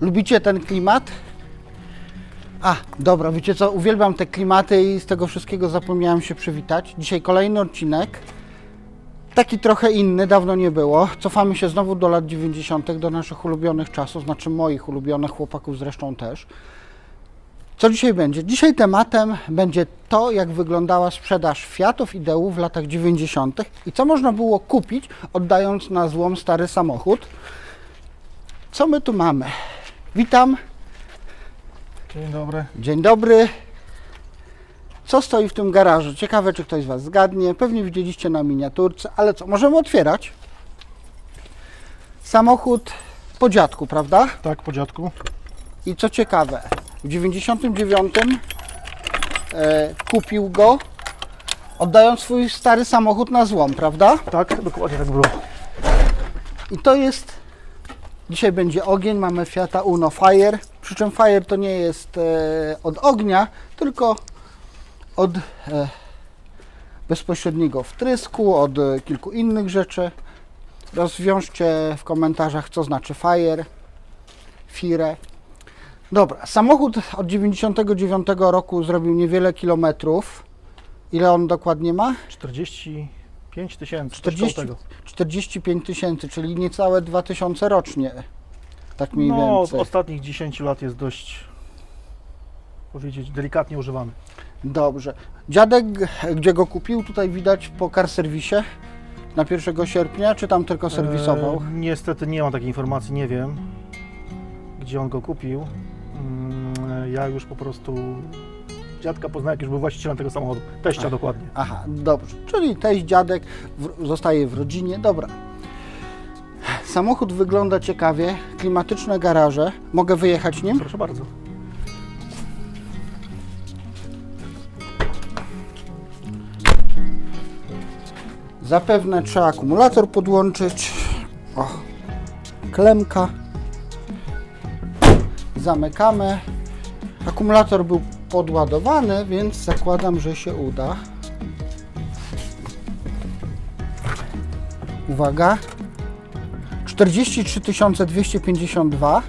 Lubicie ten klimat? A, dobra, wiecie co, uwielbiam te klimaty i z tego wszystkiego zapomniałem się przywitać. Dzisiaj kolejny odcinek, taki trochę inny, dawno nie było. Cofamy się znowu do lat 90., do naszych ulubionych czasów, znaczy moich ulubionych chłopaków zresztą też. Co dzisiaj będzie? Dzisiaj tematem będzie to, jak wyglądała sprzedaż Fiatów Ideu w latach 90. i co można było kupić, oddając na złom stary samochód. Co my tu mamy? Witam, Dzień dobry. dzień dobry. Co stoi w tym garażu? Ciekawe, czy ktoś z Was zgadnie. Pewnie widzieliście na miniaturce, ale co, możemy otwierać. Samochód po dziadku, prawda? Tak, po dziadku. I co ciekawe, w 99 e, kupił go, oddając swój stary samochód na złom, prawda? Tak, dokładnie tak było. I to jest, dzisiaj będzie ogień, mamy Fiata Uno Fire, przy czym Fire to nie jest e, od ognia, tylko od e, bezpośredniego wtrysku, od kilku innych rzeczy. Rozwiążcie w komentarzach, co znaczy Fire, Fire. Dobra, samochód od 99 roku zrobił niewiele kilometrów. Ile on dokładnie ma? 45 tysięcy. 40 tego. 45 tysięcy, czyli niecałe 2000 rocznie. Tak mniej No, więcej. ostatnich 10 lat jest dość, powiedzieć, delikatnie używany. Dobrze. Dziadek, gdzie go kupił, tutaj widać po car serwisie na 1 sierpnia, czy tam tylko serwisował? E, niestety nie mam takiej informacji, nie wiem, gdzie on go kupił. Mm, ja już po prostu dziadka poznałem, jak już był właścicielem tego samochodu. Teścia dokładnie. Aha, dobrze. Czyli teść, dziadek w, zostaje w rodzinie. Dobra. Samochód wygląda ciekawie, klimatyczne garaże. Mogę wyjechać nim? Proszę bardzo. Zapewne trzeba akumulator podłączyć. O, klemka. Zamykamy. Akumulator był podładowany, więc zakładam, że się uda. Uwaga. 43 252.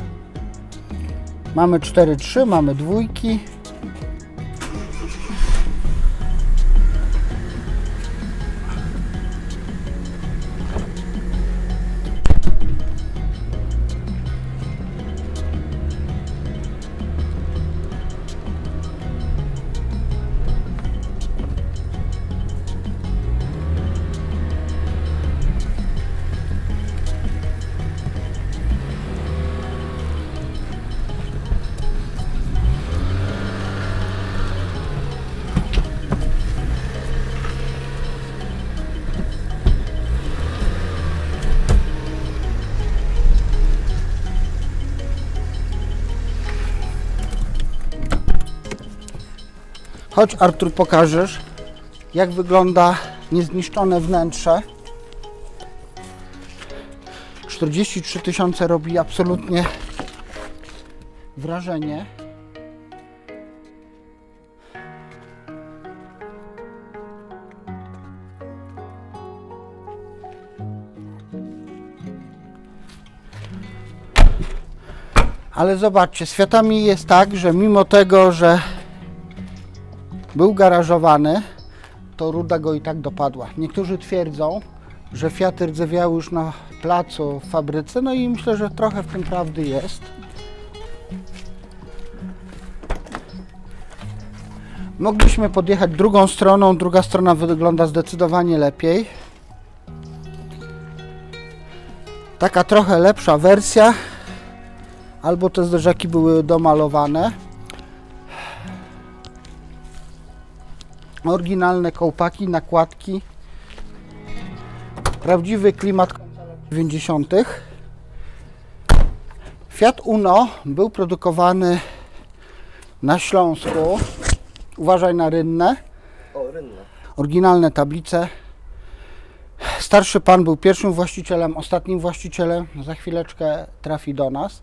Mamy 4.3, mamy dwójki. Chodź Artur, pokażesz jak wygląda niezniszczone wnętrze. 43 tysiące robi absolutnie wrażenie. Ale zobaczcie, z Fiatami jest tak, że mimo tego, że był garażowany, to ruda go i tak dopadła. Niektórzy twierdzą, że Fiaty rdzewiały już na placu w fabryce, no i myślę, że trochę w tym prawdy jest. Mogliśmy podjechać drugą stroną, druga strona wygląda zdecydowanie lepiej. Taka trochę lepsza wersja, albo te zderzaki były domalowane. Oryginalne kołpaki, nakładki. Prawdziwy klimat 90. Fiat Uno był produkowany na Śląsku. Uważaj na rynnę. O, rynna. Oryginalne tablice. Starszy pan był pierwszym właścicielem, ostatnim właścicielem. Za chwileczkę trafi do nas.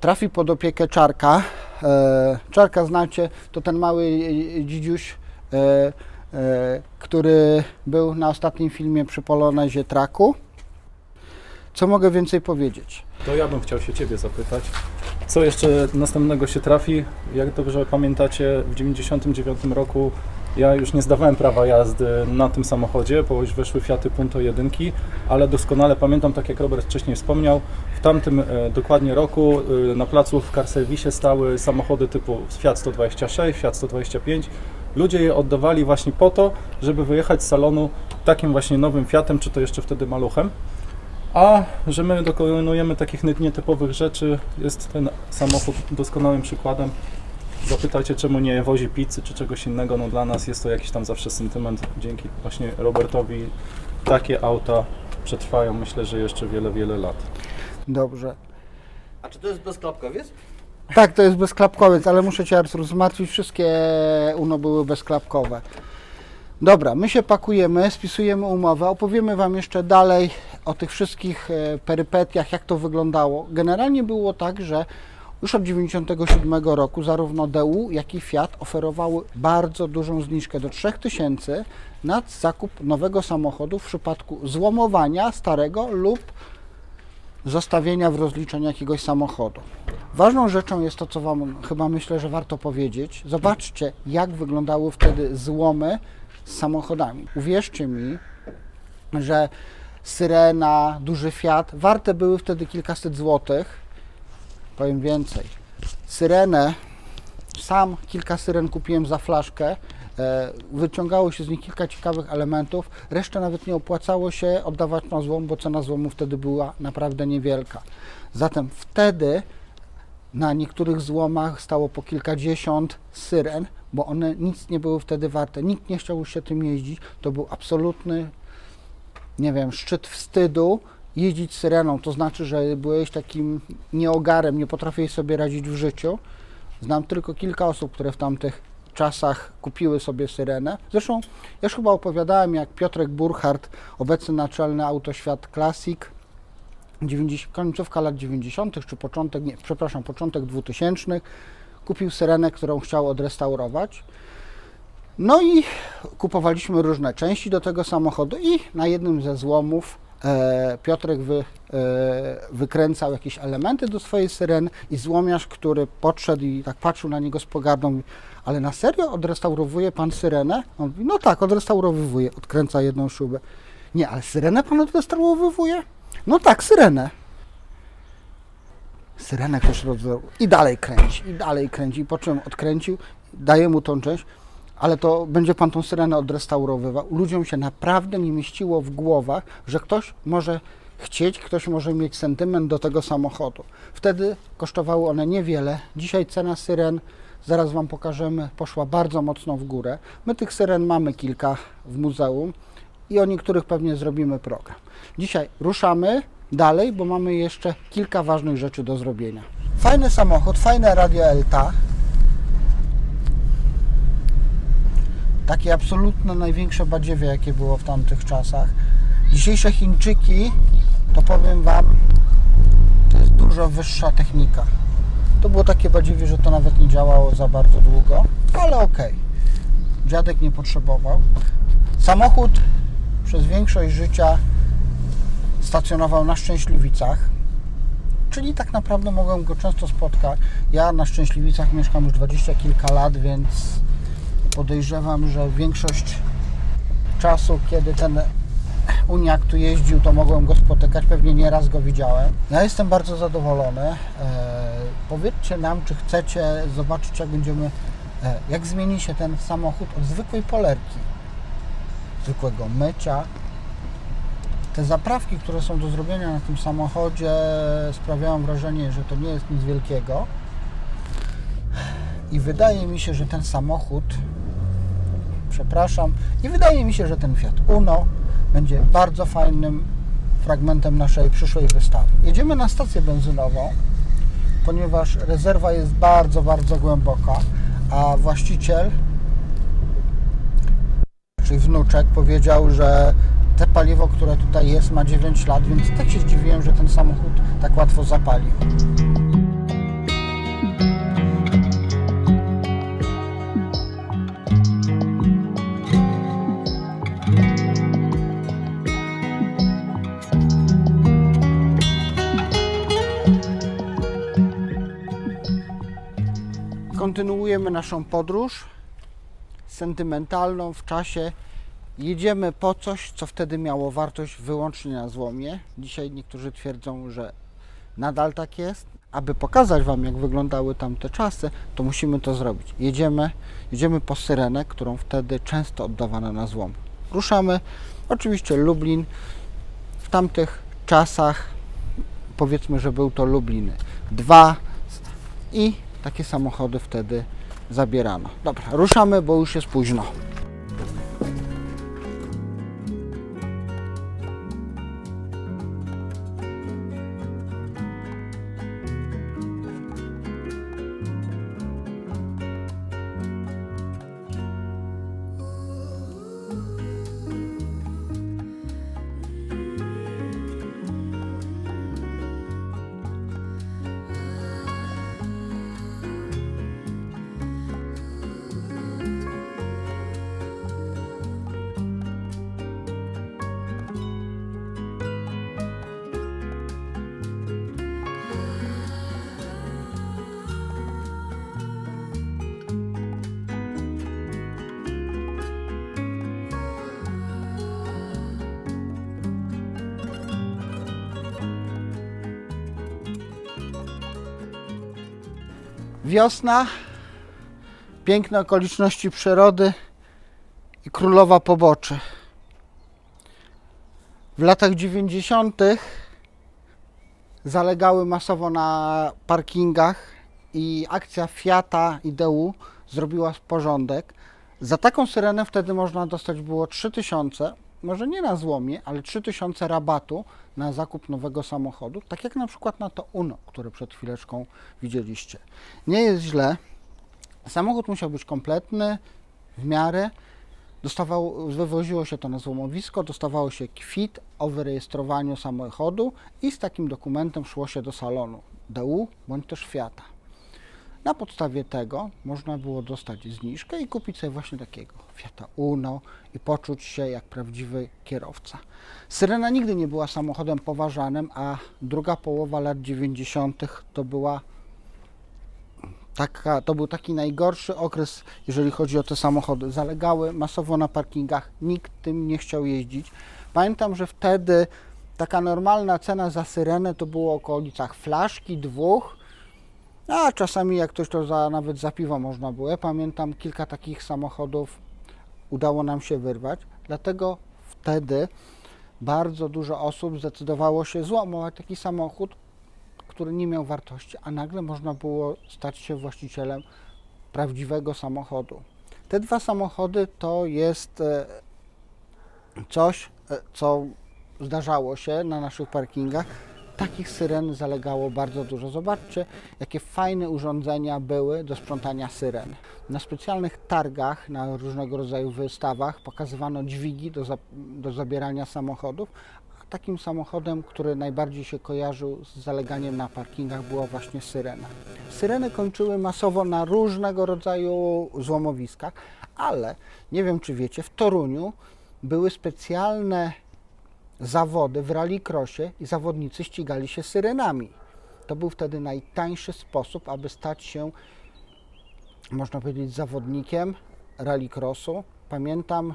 Trafi pod opiekę Czarka. E, Czarka znacie, to ten mały e, dzidziuś, e, e, który był na ostatnim filmie przy Polonezie Traku. Co mogę więcej powiedzieć? To ja bym chciał się Ciebie zapytać, Co jeszcze następnego się trafi? Jak dobrze pamiętacie, w 1999 roku ja już nie zdawałem prawa jazdy na tym samochodzie, bo już weszły Fiaty Punto 1, ale doskonale pamiętam, tak jak Robert wcześniej wspomniał, w tamtym e, dokładnie roku e, na placu w car stały samochody typu Fiat 126, Fiat 125. Ludzie je oddawali właśnie po to, żeby wyjechać z salonu takim właśnie nowym Fiatem, czy to jeszcze wtedy maluchem. A że my dokonujemy takich nie- nietypowych rzeczy, jest ten samochód doskonałym przykładem. Zapytajcie, czemu nie wozi pizzy czy czegoś innego. No dla nas jest to jakiś tam zawsze sentyment. Dzięki właśnie Robertowi takie auta przetrwają myślę, że jeszcze wiele, wiele lat. Dobrze. A czy to jest bezklapkowiec? Tak, to jest bezklapkowiec, ale muszę Cię Artur zmartwić, wszystkie UNO były bezklapkowe. Dobra, my się pakujemy, spisujemy umowę, opowiemy Wam jeszcze dalej o tych wszystkich e, perypetiach, jak to wyglądało. Generalnie było tak, że już od 1997 roku zarówno DU, jak i Fiat oferowały bardzo dużą zniżkę do 3000 na zakup nowego samochodu w przypadku złomowania starego lub zostawienia w rozliczeniu jakiegoś samochodu. Ważną rzeczą jest to, co Wam chyba myślę, że warto powiedzieć. Zobaczcie, jak wyglądały wtedy złomy z samochodami. Uwierzcie mi, że Syrena, duży Fiat warte były wtedy kilkaset złotych. Powiem więcej. Syrenę, sam kilka syren kupiłem za flaszkę. E, Wyciągało się z nich kilka ciekawych elementów. Resztę nawet nie opłacało się oddawać na złom, bo cena złomu wtedy była naprawdę niewielka. Zatem wtedy na niektórych złomach stało po kilkadziesiąt syren, bo one nic nie były wtedy warte. Nikt nie chciał się tym jeździć. To był absolutny, nie wiem, szczyt wstydu jeździć syreną. To znaczy, że byłeś takim nieogarem, nie potrafiłeś sobie radzić w życiu. Znam tylko kilka osób, które w tamtych czasach kupiły sobie syrenę. Zresztą ja już chyba opowiadałem, jak Piotrek Burchardt, obecny naczelny Autoświat Classic, 90, końcówka lat 90., czy początek, nie, przepraszam, początek 2000, kupił syrenę, którą chciał odrestaurować. No i kupowaliśmy różne części do tego samochodu i na jednym ze złomów Piotrek wy, e, wykręcał jakieś elementy do swojej syreny i złomiarz, który podszedł i tak patrzył na niego z pogardą, ale na serio odrestaurowuje pan syrenę? On mówi, no tak, odrestaurowuje, odkręca jedną szubę. Nie, ale syrenę pan odrestaurowuje? No tak, syrenę. Syrenę ktoś rozwiązał i dalej kręci, i dalej kręci, po czym odkręcił, daje mu tą część, ale to będzie pan tą syrenę odrestaurowywał. Ludziom się naprawdę nie mieściło w głowach, że ktoś może chcieć, ktoś może mieć sentyment do tego samochodu. Wtedy kosztowały one niewiele. Dzisiaj cena syren, zaraz Wam pokażemy, poszła bardzo mocno w górę. My tych syren mamy kilka w muzeum i o niektórych pewnie zrobimy program. Dzisiaj ruszamy dalej, bo mamy jeszcze kilka ważnych rzeczy do zrobienia. Fajny samochód, fajne radio Elta. Takie absolutne największe badziewie, jakie było w tamtych czasach. Dzisiejsze Chińczyki, to powiem Wam, to jest dużo wyższa technika. To było takie badziewie, że to nawet nie działało za bardzo długo, ale okej. Dziadek nie potrzebował. Samochód przez większość życia stacjonował na Szczęśliwicach, czyli tak naprawdę mogłem go często spotkać. Ja na Szczęśliwicach mieszkam już dwadzieścia kilka lat, więc podejrzewam, że większość czasu, kiedy ten Uniak tu jeździł, to mogłem go spotykać, pewnie nieraz go widziałem. Ja jestem bardzo zadowolony. E, powiedzcie nam, czy chcecie zobaczyć, jak będziemy, e, jak zmieni się ten samochód od zwykłej polerki, zwykłego mycia, te zaprawki, które są do zrobienia na tym samochodzie sprawiają wrażenie, że to nie jest nic wielkiego. I wydaje mi się, że ten samochód, przepraszam, i wydaje mi się, że ten Fiat Uno będzie bardzo fajnym fragmentem naszej przyszłej wystawy. Jedziemy na stację benzynową, ponieważ rezerwa jest bardzo, bardzo głęboka, a właściciel czyli wnuczek, powiedział, że te paliwo, które tutaj jest, ma 9 lat, więc tak się zdziwiłem, że ten samochód tak łatwo zapalił. Kontynuujemy naszą podróż sentymentalną w czasie. Jedziemy po coś, co wtedy miało wartość wyłącznie na złomie. Dzisiaj niektórzy twierdzą, że nadal tak jest. Aby pokazać Wam, jak wyglądały tamte czasy, to musimy to zrobić. Jedziemy, jedziemy po syrenę, którą wtedy często oddawano na złom. Ruszamy, oczywiście Lublin. W tamtych czasach, powiedzmy, że był to Lublin 2 i takie samochody wtedy zabierano. Dobra, ruszamy, bo już jest późno. Wiosna, piękne okoliczności przyrody i królowa poboczy. W latach 90. zalegały masowo na parkingach i akcja Fiata i DU zrobiła porządek. Za taką syrenę wtedy można dostać było 3000, może nie na złomie, ale 3000 rabatu na zakup nowego samochodu, tak jak na przykład na to Uno, które przed chwileczką widzieliście. Nie jest źle. Samochód musiał być kompletny, w miarę. Dostawał, wywoziło się to na złomowisko, dostawało się kwit o wyrejestrowaniu samochodu i z takim dokumentem szło się do salonu DU bądź też Fiata. Na podstawie tego można było dostać zniżkę i kupić sobie właśnie takiego Fiata Uno i poczuć się jak prawdziwy kierowca. Syrena nigdy nie była samochodem poważanym, a druga połowa lat 90. to była taka, to był taki najgorszy okres, jeżeli chodzi o te samochody. Zalegały masowo na parkingach, nikt tym nie chciał jeździć. Pamiętam, że wtedy taka normalna cena za syrenę to było około okolicach flaszki, dwóch, a czasami jak ktoś to za, nawet za piwo można było. Ja pamiętam kilka takich samochodów udało nam się wyrwać, dlatego wtedy bardzo dużo osób zdecydowało się złomować taki samochód, który nie miał wartości, a nagle można było stać się właścicielem prawdziwego samochodu. Te dwa samochody to jest e, coś, e, co zdarzało się na naszych parkingach. Takich syren zalegało bardzo dużo. Zobaczcie, jakie fajne urządzenia były do sprzątania syren. Na specjalnych targach, na różnego rodzaju wystawach pokazywano dźwigi do, za, do zabierania samochodów. A takim samochodem, który najbardziej się kojarzył z zaleganiem na parkingach, była właśnie syrena. Syreny kończyły masowo na różnego rodzaju złomowiskach, ale nie wiem, czy wiecie, w Toruniu były specjalne zawody w rallycrossie i zawodnicy ścigali się syrenami. To był wtedy najtańszy sposób, aby stać się, można powiedzieć, zawodnikiem rallycrossu. Pamiętam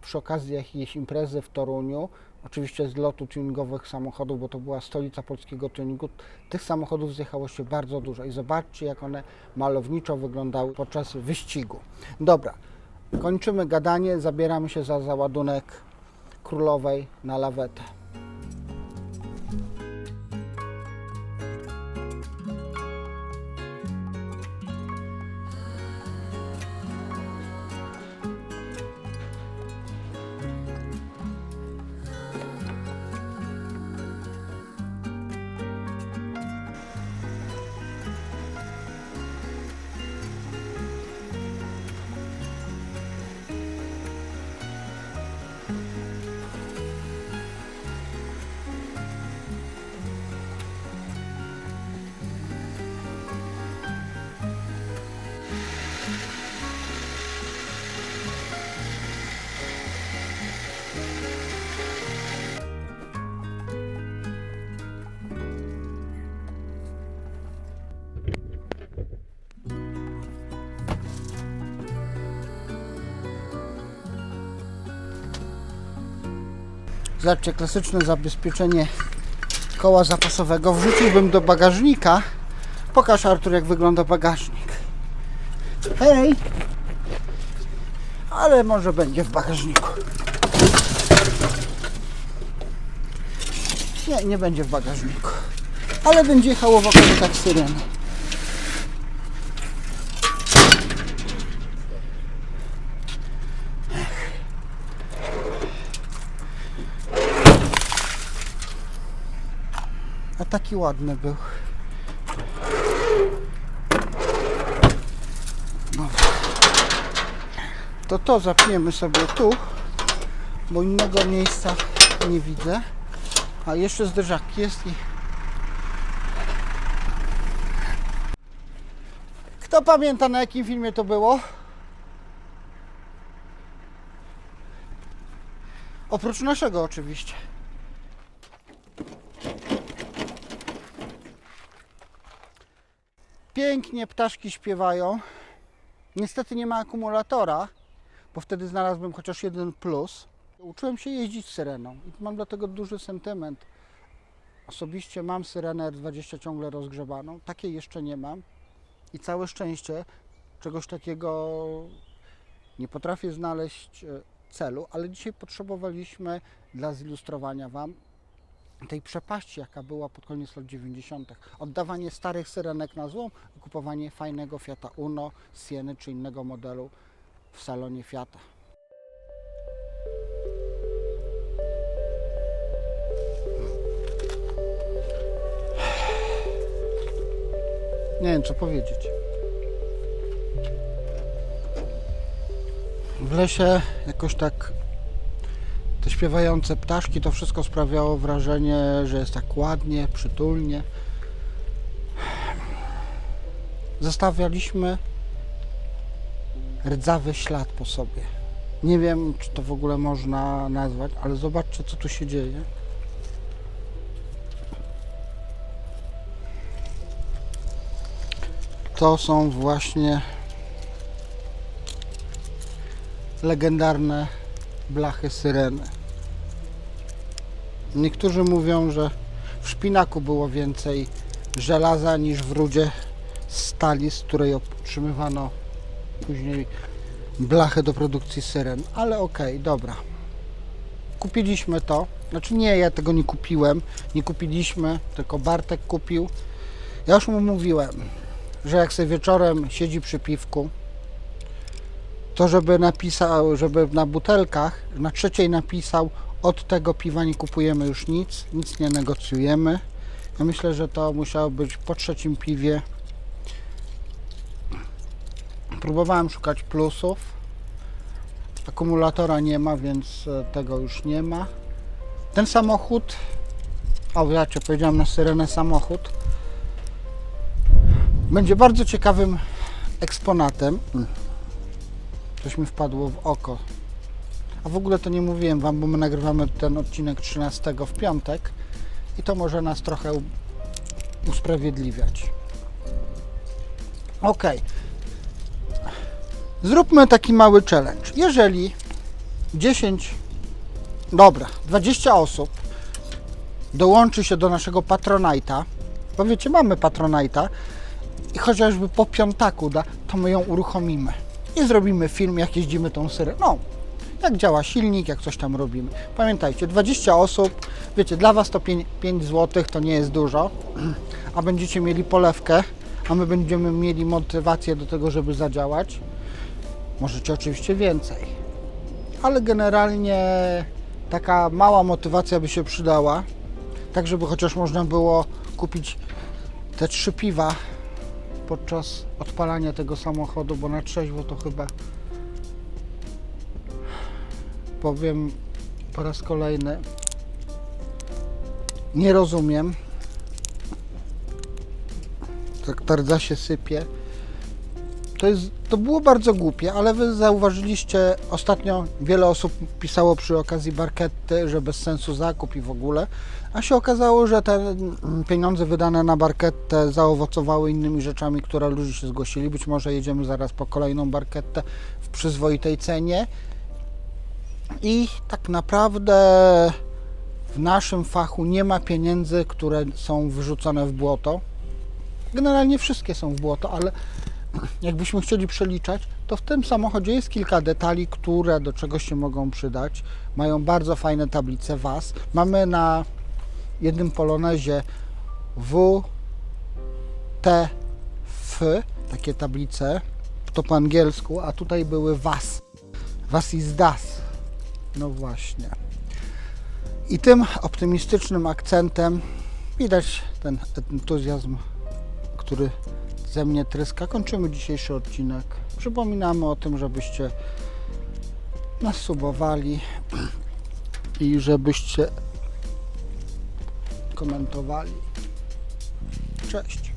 przy okazji jakiejś imprezy w Toruniu, oczywiście z lotu tuningowych samochodów, bo to była stolica polskiego tuningu, tych samochodów zjechało się bardzo dużo i zobaczcie, jak one malowniczo wyglądały podczas wyścigu. Dobra, kończymy gadanie, zabieramy się za załadunek królowej na lawetę. Zobaczcie, klasyczne zabezpieczenie koła zapasowego. Wrzuciłbym do bagażnika. Pokaż Artur, jak wygląda bagażnik. Hej! Ale może będzie w bagażniku. Nie, nie będzie w bagażniku. Ale będzie jechało wokół tak syreny. Taki ładny był. Dobra. To to zapniemy sobie tu, bo innego miejsca nie widzę. A jeszcze zderzaki jest i... Kto pamięta na jakim filmie to było? Oprócz naszego oczywiście. Pięknie ptaszki śpiewają. Niestety nie ma akumulatora, bo wtedy znalazłem chociaż jeden plus. Uczyłem się jeździć syreną i mam do tego duży sentyment. Osobiście mam syrenę R20 ciągle rozgrzebaną, takiej jeszcze nie mam i całe szczęście czegoś takiego nie potrafię znaleźć e, celu, ale dzisiaj potrzebowaliśmy dla zilustrowania Wam tej przepaści, jaka była pod koniec lat 90. Oddawanie starych syrenek na złom i kupowanie fajnego Fiata Uno, Sieny czy innego modelu w salonie Fiata. Nie wiem co powiedzieć. W lesie jakoś tak te śpiewające ptaszki, to wszystko sprawiało wrażenie, że jest tak ładnie, przytulnie. Zostawialiśmy rdzawy ślad po sobie. Nie wiem, czy to w ogóle można nazwać, ale zobaczcie, co tu się dzieje. To są właśnie legendarne blachy syreny. Niektórzy mówią, że w szpinaku było więcej żelaza niż w rudzie stali, z której otrzymywano później blachę do produkcji syren. Ale okej, dobra. Kupiliśmy to. Znaczy nie, ja tego nie kupiłem. Nie kupiliśmy, tylko Bartek kupił. Ja już mu mówiłem, że jak sobie wieczorem siedzi przy piwku, to żeby napisał, żeby na butelkach, na trzeciej napisał od tego piwa nie kupujemy już nic, nic nie negocjujemy. Ja myślę, że to musiało być po trzecim piwie. Próbowałem szukać plusów. Akumulatora nie ma, więc e, tego już nie ma. Ten samochód, o Cię powiedziałem na syrenę samochód, będzie bardzo ciekawym eksponatem. Coś mi wpadło w oko. A w ogóle to nie mówiłem Wam, bo my nagrywamy ten odcinek 13 w piątek i to może nas trochę usprawiedliwiać. Ok. Zróbmy taki mały challenge. Jeżeli 10, dobra, 20 osób dołączy się do naszego Patronite'a, bo wiecie, mamy Patronite'a i chociażby po piątaku da, to my ją uruchomimy i zrobimy film, jak jeździmy tą syreną. No, jak działa silnik, jak coś tam robimy. Pamiętajcie, 20 osób, wiecie, dla Was to 5, 5 zł, to nie jest dużo, a będziecie mieli polewkę, a my będziemy mieli motywację do tego, żeby zadziałać. Możecie oczywiście więcej, ale generalnie taka mała motywacja by się przydała, tak żeby chociaż można było kupić te trzy piwa podczas odpalania tego samochodu, bo na trzeźwo to chyba powiem po raz kolejny nie rozumiem. Tak ta rdza się sypie to, jest, to było bardzo głupie, ale wy zauważyliście ostatnio wiele osób pisało przy okazji barketty, że bez sensu zakup i w ogóle, a się okazało, że te mm, pieniądze wydane na barkettę zaowocowały innymi rzeczami, które ludzie się zgłosili. Być może jedziemy zaraz po kolejną barkettę w przyzwoitej cenie. I tak naprawdę w naszym fachu nie ma pieniędzy, które są wyrzucone w błoto. Generalnie wszystkie są w błoto, ale jakbyśmy chcieli przeliczać, to w tym samochodzie jest kilka detali, które do czegoś się mogą przydać. Mają bardzo fajne tablice WAS. Mamy na jednym polonezie W, T, F, takie tablice, to po angielsku, a tutaj były WAS. Was is das. No właśnie. I tym optymistycznym akcentem widać ten entuzjazm, który ze mnie tryska. Kończymy dzisiejszy odcinek. Przypominamy o tym, żebyście nas subowali i żebyście komentowali. Cześć.